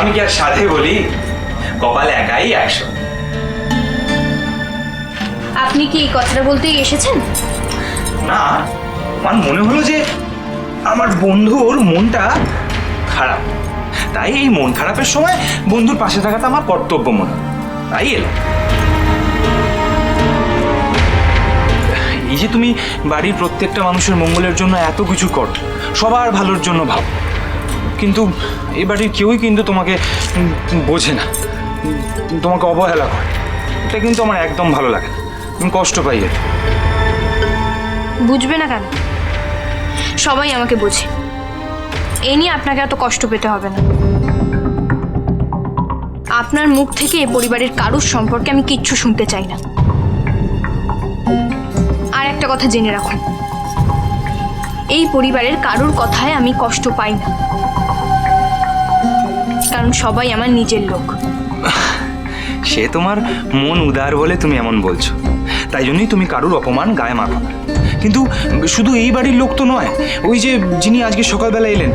আমি কি আর সাধে বলি? কপাল একাই একশো। আপনি কি এই কথাটা বলতেই এসেছেন? না আমার মনে হলো যে আমার বন্ধুর মনটা খারাপ। তাই এই মন খারাপের সময় বন্ধুর পাশে থাকাটা আমার কর্তব্য মনে তাই এলাম এই যে তুমি বাড়ির প্রত্যেকটা মানুষের মঙ্গলের জন্য এত কিছু কর সবার ভালোর জন্য ভাব। কিন্তু এ বাড়ির কেউই কিন্তু তোমাকে বোঝে না। তোমাকে অবহেলা করে। এটা কিন্তু আমার একদম ভালো লাগে না। কষ্ট পাই এতে। বুঝবে না কেন? সবাই আমাকে বোঝে। এ নিয়ে আপনাকে এত কষ্ট পেতে হবে না। আপনার মুখ থেকে এ পরিবারের কারুর সম্পর্কে আমি কিচ্ছু শুনতে চাই না। আর একটা কথা জেনে রাখুন। এই পরিবারের কারুর কথায় আমি কষ্ট পাই না। কারণ সবাই আমার নিজের লোক। সে তোমার মন উদার বলে তুমি এমন বলছো। তাই জন্যই তুমি কারুর অপমান গায়ে মাখো না। কিন্তু শুধু এই বাড়ির লোক তো নয় ওই যে যিনি আজকে সকালবেলা এলেন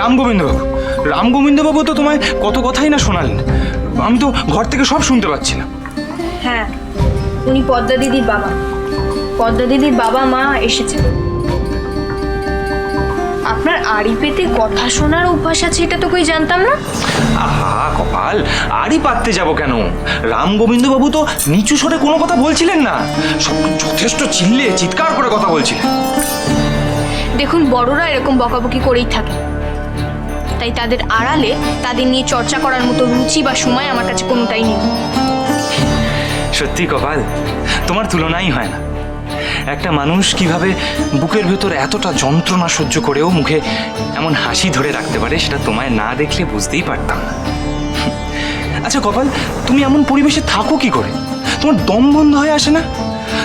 রাম গোবিন্দবাবু। রাম গোবিন্দবাবু তো তোমায় কত কথাই না শোনালেন। আমি তো ঘর থেকে সব শুনতে পাচ্ছি না। হ্যাঁ উনি পদ্মা দিদির বাবা। পদ্মা দিদির বাবা মা এসেছেন। আপনার আড়ি পেতে কথা শোনার অভ্যাস আছে এটা তো কই জানতাম না? আহা কপাল আড়ি পারতে যাব কেন? রাম গোবিন্দবাবু তো নিচু স্বরে কোনো কথা বলছিলেন না। সব যথেষ্ট চিল্লে চিৎকার করে কথা বলছিলেন। দেখুন বড়রা এরকম বকাবকি করেই থাকে। তাই তাদের আড়ালে তাদের নিয়ে চর্চা করার মতো রুচি বা সময় আমার কাছে কোনোটাই নেই। সত্যি কপাল তোমার তুলনাই হয় না। একটা মানুষ কীভাবে বুকের ভেতর এতটা যন্ত্রণা সহ্য করেও মুখে এমন হাসি ধরে রাখতে পারে সেটা তোমায় না দেখলে বুঝতেই পারতাম না। আচ্ছা কপাল, তুমি এমন পরিবেশে থাকো কি করে? তোমার দম বন্ধ হয়ে আসে না?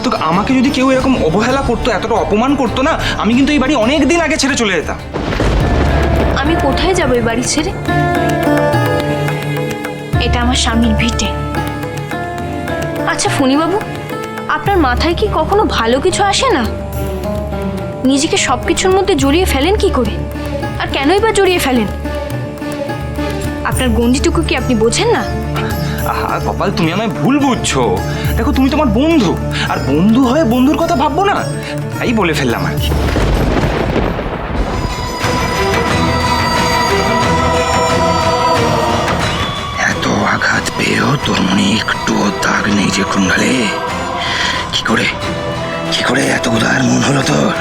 তো আমাকে যদি কেউ এরকম অবহেলা করতো, এতটা অপমান করতো না, আমি কিন্তু এই বাড়ি অনেক দিন আগে ছেড়ে চলে যেতাম। আমি কোথায় যাব এই বাড়ি ছেড়ে? এটা আমার স্বামীর ভিটে আচ্ছা ফণিবাবু আপনার মাথায় কি কখনো ভালো কিছু আসে না? নিজেকে সব কিছুর মধ্যে জড়িয়ে ফেলেন কি করে? আর কেনই বা জড়িয়ে ফেলেন? আপনার গন্ডিটুকু কি আপনি বোঝেন না? আহা কপাল তুমি আমায় ভুল বুঝছ। দেখো তুমি তোমার বন্ধু। আর বন্ধু হয়ে বন্ধুর কথা ভাববো না? তাই বলে ফেললাম আর কি। এত আঘাত পেয়েও তোর মনে একটুও দাগ নেই যে কুণ্ডালে। করে? কি করে এত উদার মন হলো তোর?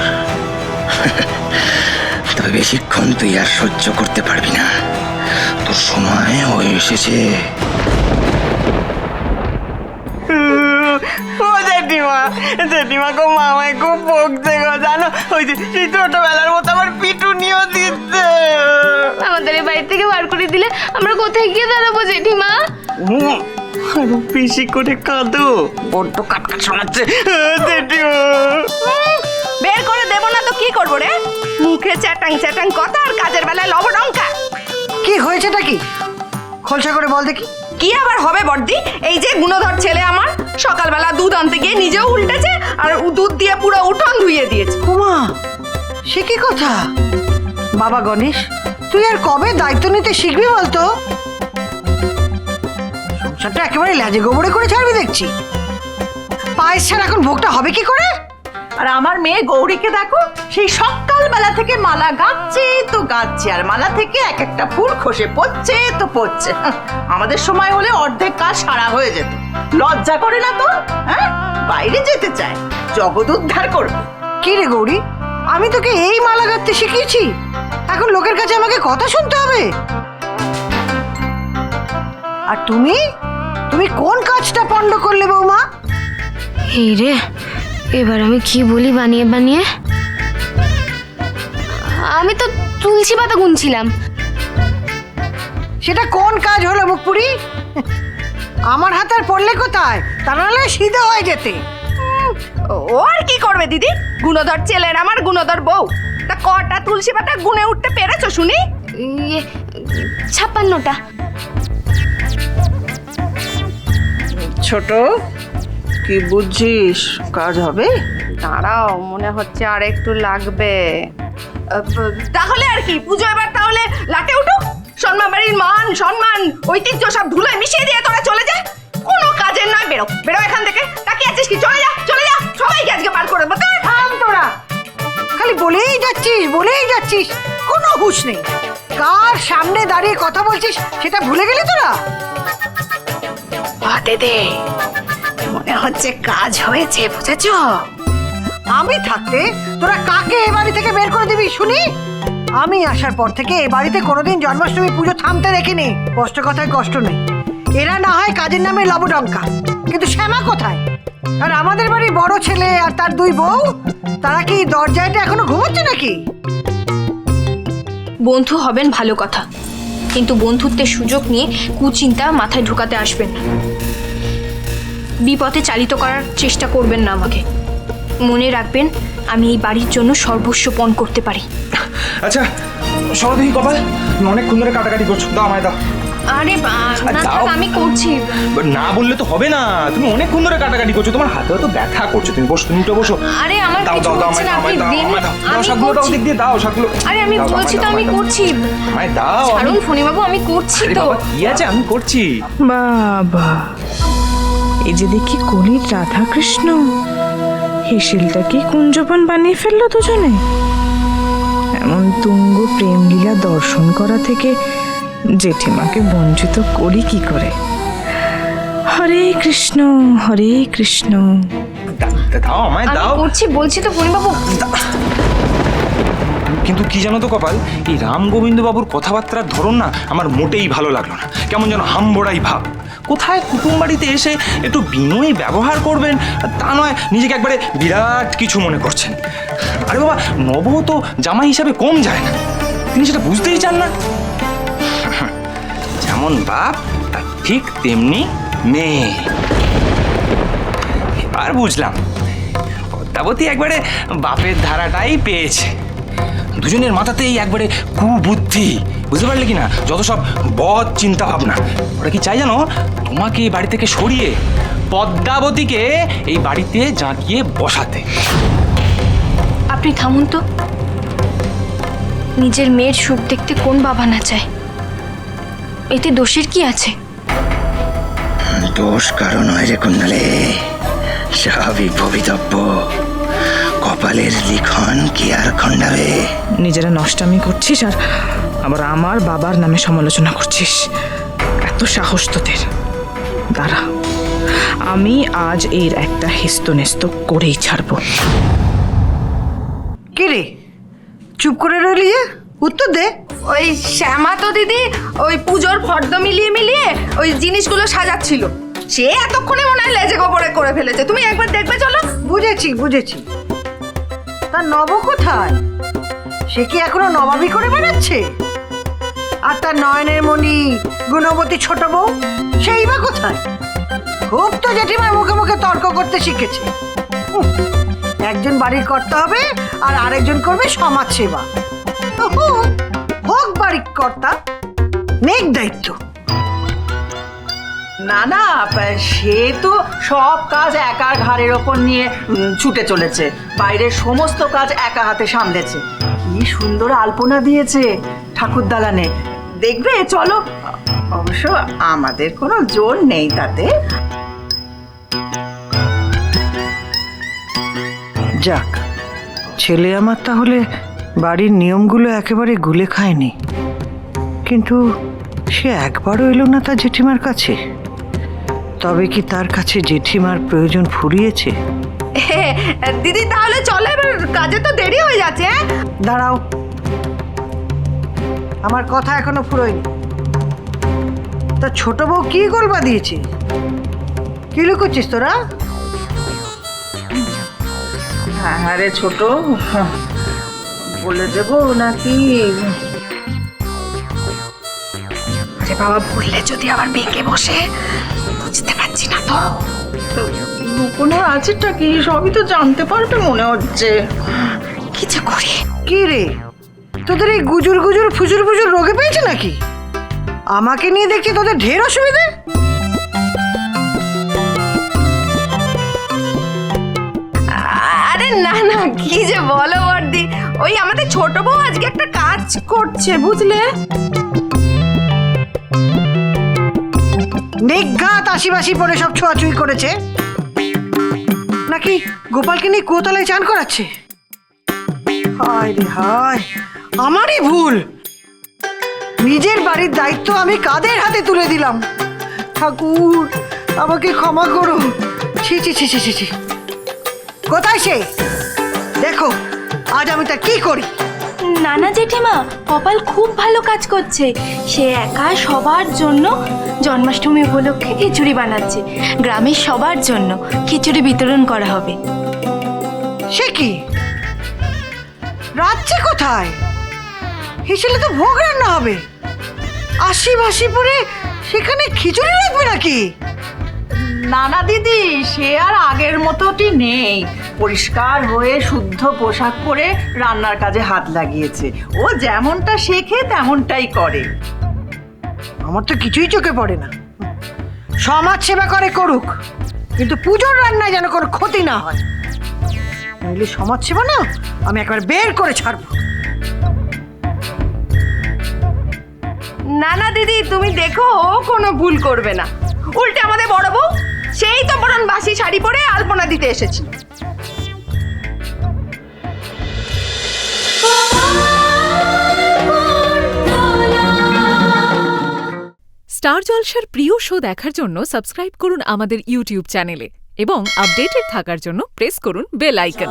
তবে বেশিক্ষণ তুই আর সহ্য করতে পারবি না। তোর সময় হয়ে এসেছে। ও জেঠিমা জেঠিমা গো মামায় খুব বকছে গো জানো? ওই যে সেই ছোটবেলার মতো আমার পিটুনিও দিচ্ছে। আমাদের এই বাড়ি থেকে বার করে দিলে আমরা কোথায় গিয়ে দাঁড়াবো জেঠিমা? আরও বেশি করে কাঁদো। বড্ড কাটকাট শোনাচ্ছে বের করে দেব না তো কি করব রে? মুখে চ্যাটাং চ্যাটাং কথা আর কাজের বেলায় লবডঙ্কা কি হয়েছেটা কি? খোলসা করে বল দেখি। কি আবার হবে বর্দি? এই যে গুণধর ছেলে আমার সকালবেলা দুধ আনতে গিয়ে নিজেও উল্টেছে আর দুধ দিয়ে পুরো উঠোন ধুইয়ে দিয়েছে। উমা সে কি কথা? বাবা গণেশ তুই আর কবে দায়িত্ব নিতে শিখবি বলতো? সংসারটা একেবারে ল্যাজে গোবরে করে ছাড়বি দেখছি। পায়েস ছাড়া এখন ভোগটা হবে কি করে? আর আমার মেয়ে গৌরীকে দেখো, সেই সকালবেলা থেকে মালা গাচ্ছে তো গাচ্ছে আর মালা থেকে এক একটা ফুল খসে পড়ছে তো পড়ছে। আমাদের সময় হলে অর্ধেক কাজ সারা হয়ে যেত। লজ্জা করে না তো? হ্যাঁ বাইরে যেতে চায়, জগৎ উদ্ধার করবে। কি রে গৌরী, আমি তোকে এই মালা গাঁথতে শিখিয়েছি? এখন লোকের কাছে আমাকে কথা শুনতে হবে। আর তুমি? তুমি কোন কাজটা পণ্ড করলে বৌমা? এই রে এবার আমি কি বলি বানিয়ে বানিয়ে? আমি তো তুলসী পাতা গুনছিলাম। সেটা কোন কাজ হলো মুখপুরি? আমার হাত আর পড়লে কোথায়? তা নাহলে সিধে হয়ে যেতে। ও আর কি করবে দিদি? গুণধর ছেলের আমার গুণধর বউ। তা কটা তুলসী পাতা গুনে উঠতে পেরেছ শুনি? ইয়ে ছাপ্পান্নটা। ছোট কি বুঝছিস? কাজ হবে? দাঁড়াও মনে হচ্ছে আর একটু লাগবে। তাহলে আর কি? পুজো এবার তাহলে লাটে উঠুক। সম্মান বাড়ির মান সম্মান ঐতিহ্য সব ধুলোয় মিশিয়ে দিয়ে তোরা চলে যা। কোনো কাজের নয় বেরো। বেরো এখান থেকে। তাকে আছিস কি? চলে যা চলে যা। সবাইকে আজকে বার করে দেবো। থাম তোরা। খালি বলেই যাচ্ছিস বলেই যাচ্ছিস। কোনো হুঁশ নেই। কার সামনে দাঁড়িয়ে কথা বলছিস সেটা ভুলে গেলি তোরা? হাতে দে। মনে হচ্ছে কাজ হয়েছে বুঝেছ? আমি থাকতে তোরা কাকে এ বাড়ি থেকে বের করে দিবি শুনি? আমি আসার পর থেকে এ বাড়িতে কোনোদিন জন্মাষ্টমী পুজো থামতে দেখিনি। কষ্ট কথায় কষ্ট নেই। এরা না হয় কাজের নামে লবডঙ্কা। কিন্তু শ্যামা কোথায়? আর আমাদের বাড়ির বড় ছেলে আর তার দুই বউ? তারা কি দরজাটা এখনও ঘুমোচ্ছে নাকি? বন্ধু হবেন ভালো কথা। কিন্তু বন্ধুত্বের সুযোগ নিয়ে কুচিন্তা মাথায় ঢুকাতে আসবেন বিপথে চালিত করার চেষ্টা করবেন না আমাকে। মনে রাখবেন, আমি এই বাড়ির জন্য সর্বস্ব পণ করতে পারি। আচ্ছা সরো কপাল। অনেকক্ষণ ধরে কাটাকাটি করছ। দাও আমায় দাও। আরে বা- না। থাক, আমি করছি। না বললে তো হবে না। তুমি অনেকক্ষণ ধরে কাটাকাটি করছ তোমার হাতে তো ব্যথা করছ। তুমি বসো তুমি উঠে বসো। আরে আমার দাও দাও দাও আমায় দাও আমায় দাও। দাও দাও শাকগুলো দাও দিক দিয়ে দাও শাকগুলো। আরে আমি বলছি তো আমি করছি। আমায় দাও ছাড়ুন আমি- করছি তো। কি আছে? আমি করছি। বাবা। এই যে দেখি কলির রাধাকৃষ্ণ। হেসেলটা কি কুঞ্জবন বানিয়ে ফেলল দুজনে? এমন তুঙ্গ প্রেমলীলা দর্শন করা থেকে জেঠিমাকে বঞ্চিত করি কি করে? হরে কৃষ্ণ হরে কৃষ্ণ। দাও আমায় দাও। করছি বলছি তো ফণিবাবু কিন্তু কি জানো তো কপাল? এই রাম গোবিন্দ বাবুর কথাবার্তার ধরন না আমার মোটেই ভালো লাগল না। কেমন যেন হাম্বড়াই ভাব। কোথায় কুটুম বাড়িতে এসে একটু বিনয়ী ব্যবহার করবেন? তা নয় নিজেকে একবারে বিরাট কিছু মনে করছেন। আরে বাবা নব তো জামাই হিসাবে কম যায় না। তিনি সেটা বুঝতেই চান না। যেমন বাপ তার ঠিক তেমনি মেয়ে। এবার বুঝলাম, পদ্মাবতী একবারে বাপের ধারাটাই পেয়েছে। দুজনের মাথাতেই একবারে কুবুদ্ধি, বুঝতে পারলে কি না যত সব বদ চিন্তা ভাবনা ওরা কি চাই জানো? তোমাকে এই বাড়ি থেকে সরিয়ে পদ্মাবতীকে এই বাড়িতে জাঁকিয়ে বসাতে। আপনি থামুন তো। নিজের মেয়ের সুখ দেখতে কোন বাবা না চায়? এতে দোষের কি আছে? দোষ কারও নয় রে কুণ্ডালে। স্বাভাবিক ভবিতব্য। কপালের লিখন কি আর খণ্ডাবে নিজেরা নষ্টামি করছিস আর আবার আমার বাবার নামে সমালোচনা করছিস। এত সাহস তোদের। দাঁড়া। আমি আজ এর একটা হেস্তনেস্ত করেই ছাড়বো। কি রে? চুপ করে রইলি যে? উত্তর দে। ওই শ্যামা তো দিদি ওই পুজোর ফর্দ মিলিয়ে মিলিয়ে ওই জিনিসগুলো সাজাচ্ছিল। সে এতক্ষণে মনে হয় লেজে গোবরে করে ফেলেছে। তুমি একবার দেখবে চলো। বুঝেছি বুঝেছি। তা নব কোথায়? সে কি এখনও নবাবি করে বেড়াচ্ছে? আর তার নয়নের মণি গুণবতী ছোট বউ সেই বা কোথায়? খুব তো জেঠিমার মুখে মুখে তর্ক করতে শিখেছে। একজন বাড়ির করতে হবে আর আরেকজন করবে সমাজ সেবা হোক বাড়ির কর্তা নেক দায়িত্ব। না না সে তো সব কাজ একার ঘাড়ের ওপর নিয়ে উম, ছুটে চলেছে। বাইরের সমস্ত কাজ একা হাতে সামলেছে। কি সুন্দর আলপনা দিয়েছে ঠাকুর দালানে। দেখবে চলো। অবশ্য আমাদের কোনো জোর নেই তাতে। যাক ছেলে আমার তাহলে বাড়ির নিয়মগুলো একেবারে গুলে খায়নি। কিন্তু সে একবারও এলো না তার জেঠিমার কাছে। তবে কি তার কাছে জেঠিমার প্রয়োজন ফুরিয়েছে? দিদি তাহলে চলে এবার কাজে তো দেরি হয়ে যাচ্ছে হ্যাঁ? দাঁড়াও। আমার কথা এখনও ফুরোয়নি। তা ছোট বউ কি গলবা দিয়েছে? কি লুকোচ্ছিস তোরা? হ্যাঁ রে ছোট। বলে দেবো নাকি? আরে বাবা বললে যদি আবার বেঁকে বসে বুঝতে পারছি না তো। লুকোনোর আছেটা কি? সবই তো জানতে পারবে মনে হচ্ছে। কিছু করি। কি রে? তোদের এই গুজুর গুজুর ফুজুর ফুজুর রোগে পেয়েছে নাকি? আমাকে নিয়ে দেখছি তোদের ঢের অসুবিধে? আরে না না কি যে বলো বর্দি। ওই আমাদের ছোট বউ আজকে একটা কাজ করছে, বুঝলে? নিঘাত আশিবাসি পরে সব ছোঁয়াছুঁই করেছে। নাকি গোপালকে নিয়ে কোতলায় চান করাচ্ছে? হায় রে হায়, আমারই ভুল। নিজের বাড়ির দায়িত্ব আমি কাদের হাতে তুলে দিলাম? ঠাকুর, আমাকে ক্ষমা করো। ছি ছি ছি ছি ছি ছি। কোথায় সে? দেখো। আজ আমি তা কি করি? নানা জেঠিমা কপাল খুব ভালো কাজ করছে। সে একা সবার জন্য জন্মাষ্টমী উপলক্ষে খিচুড়ি বানাচ্ছে। গ্রামের সবার জন্য খিচুড়ি বিতরণ করা হবে। সে কি? রাজ্যে কোথায়? হিসেলে তো ভোগ রান্না হবে। আশি বাসি পরে সেখানে খিচুড়ি রাখবে নাকি? নানা দিদি সে আর আগের মতোটি নেই। পরিষ্কার হয়ে শুদ্ধ পোশাক পরে রান্নার কাজে হাত লাগিয়েছে। ও যেমনটা শেখে তেমনটাই করে। আমার তো কিছুই চোখে পড়ে না। সমাজ সেবা করে করুক কিন্তু পুজোর রান্নায় যেন কোনো ক্ষতি না হয়। নইলে সমাজ সেবা না আমি একবার বের করে ছাড়বো। না না দিদি তুমি দেখো ও কোনো ভুল করবে না। উল্টে আমাদের বড় বউ সেই তো বরং বাসি শাড়ি পরে আলপনা দিতে এসেছি। স্টার জলসার প্রিয় শো দেখার জন্য সাবস্ক্রাইব করুন আমাদের ইউটিউব চ্যানেলে এবং আপডেটেড থাকার জন্য প্রেস করুন বেল আইকন।